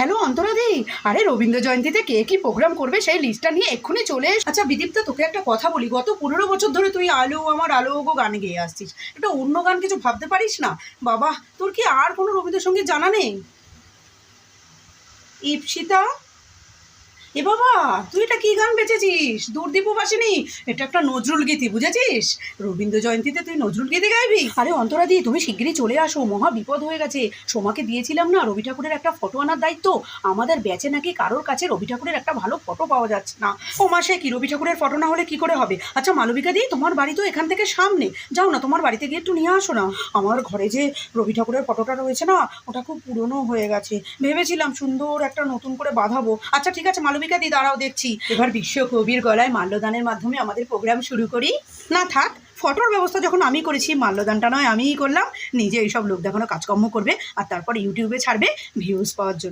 Hello অন্তরাদি? আরে রবীন্দ্র জয়ন্তীতে কে কি programme করবে সেই লিস্টটা নিয়ে এক্ষুনি চলে এস। আচ্ছা বিদীপ্তা, তোকে একটা কথা বলি। গত পনেরো বছর ধরে তুই আলো, আমার আলো গো গান গেয়ে আসছিস। একটা অন্য গান কিছু ভাবতে পারিস না? বাবা, তোর কি আর কোনো রবীন্দ্রসঙ্গীত জানা নেই? ইপসিতা এ বাবা, তুই এটা কি গান বেঁচেছিস? দূরদীপবাসিনী এটা একটা নজরুল গীতি, বুঝেছিস? রবীন্দ্র জয়ন্তীতে তুই নজরুল গীতি গাইবি? আরে অন্তরাদি তুমি শিগগিরই চলে আসো, মহা বিপদ হয়ে গেছে। সোমাকে দিয়েছিলাম না, রবি ঠাকুরের একটা ফটো আনার দায়িত্ব। আমাদের ব্যাচে নাকি কারোর কাছে রবি ঠাকুরের একটা ভালো ফটো পাওয়া যাচ্ছে না। ও মাসে কি রবি ঠাকুরের ফটো না হলে কি করে হবে? আচ্ছা মালবিকা দি, তোমার বাড়ি তো এখান থেকে সামনে। যাও না, তোমার বাড়িতে গিয়ে একটু নিয়ে আসো না। আমার ঘরে যে রবি ঠাকুরের ফটোটা রয়েছে না, ওটা খুব পুরনো হয়ে গেছে। ভেবেছিলাম সুন্দর একটা নতুন করে বাঁধাবো। আচ্ছা ঠিক আছে, মালবিকা দি দাঁড়াও দেখছি। এবার বিশ্বকবির গলায় মাল্যদানের মাধ্যমে আমাদের প্রোগ্রাম শুরু করি। না থাক ফটোর ব্যবস্থা যখন আমি করেছি, মাল্যদানটা নয়, আমিই করলাম। নিজে এইসব লোক দেখানো কাজকর্ম করবে আর তারপর ইউটিউবে ছাড়বে ভিউজ পাওয়ার জন্য।